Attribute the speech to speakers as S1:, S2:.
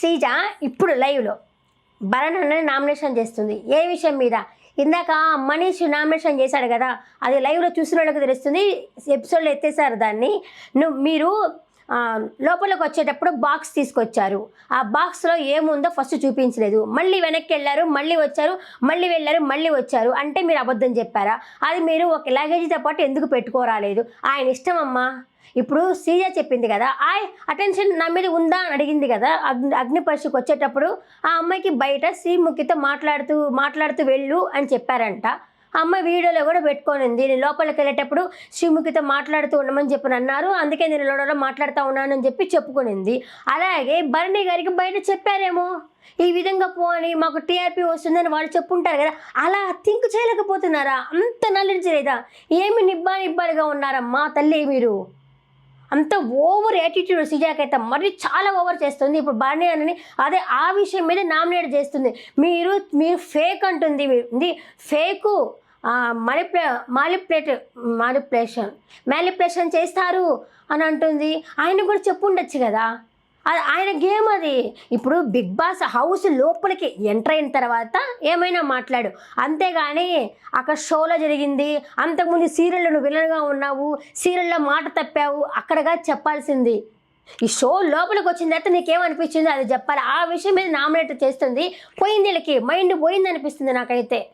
S1: శ్రీజ ఇప్పుడు లైవ్లో భరణ్ నామినేషన్ చేస్తుంది. ఏ విషయం మీద? ఇందాక మనీష్ నామినేషన్ చేశాడు కదా అది లైవ్లో చూసిన వాళ్ళకి తెలుస్తుంది ఎపిసోడ్లో ఎత్తేసారు దాన్ని. నువ్వు మీరు లోపలికి వచ్చేటప్పుడు బాక్స్ తీసుకొచ్చారు. ఆ బాక్స్లో ఏముందో ఫస్ట్ చూపించలేదు. మళ్ళీ వెనక్కి వెళ్ళారు మళ్ళీ వచ్చారు మళ్ళీ వెళ్ళారు మళ్ళీ వచ్చారు అంటే మీరు అబద్ధం చెప్పారా? అది మీరు ఒక లగేజీతో పాటు ఎందుకు పెట్టుకోరాలేదు? ఆయన ఇష్టం అమ్మా. ఇప్పుడు శ్రీజ చెప్పింది కదా ఆ అటెన్షన్ నా మీద ఉందా అని అడిగింది కదా అగ్ని అగ్ని పరీక్షకు వచ్చేటప్పుడు ఆ అమ్మాయికి బయట శ్రీముఖితో మాట్లాడుతూ మాట్లాడుతూ వెళ్ళు అని చెప్పారంట. అమ్మాయి వీడియోలో కూడా పెట్టుకోనింది. నేను లోపలికి వెళ్ళేటప్పుడు శ్రీముఖితో మాట్లాడుతూ ఉండమని చెప్పి అన్నారు అందుకే నేను లోడలో మాట్లాడుతూ ఉన్నానని చెప్పి చెప్పుకునింది. అలాగే భరణి గారికి బయట చెప్పారేమో? ఈ విధంగా పోని మాకు టీఆర్పీ వస్తుందని వాళ్ళు చెప్పుంటారు కదా అలా థింక్ చేయలేకపోతున్నారా? అంత నాలెడ్జ్ లేదా ఏమి నిబ్బా నిబ్బాలుగా ఉన్నారమ్మా తల్లి మీరు? అంత ఓవర్ యాటిట్యూడ్ అయితే మరి చాలా ఓవర్ చేస్తుంది. ఇప్పుడు బాణి అని అదే ఆ విషయం మీద నామినేట్ చేస్తుంది. మీరు మీరు ఫేక్ అంటుంది ఇది ఫేకు మాలిప్లే మాలిప్లేట్ మాలిప్లేషన్. మ్యాలిప్లేషన్ చేస్తారు అని అంటుంది. ఆయన కూడా చెప్పు ఉండొచ్చు కదా. ఆయన గేమ్ అది. ఇప్పుడు బిగ్ బాస్ హౌస్ లోపలికి ఎంటర్ అయిన తర్వాత ఏమైనా మాట్లాడు. అంతేగాని అక్కడ షోలో జరిగింది అంతకుముందు సీరియల్లో నువ్వు విలన్గా ఉన్నావు సీరియల్లో మాట తప్పావు అక్కడగా చెప్పాల్సింది. ఈ షో లోపలికి వచ్చిన తర్వాత నీకేమనిపించిందో అది చెప్పాలి. ఆ విషయం మీద నామినేట్ చేస్తుంది. పోయింది వీళ్ళకి. మైండ్ పోయింది అనిపిస్తుంది నాకైతే.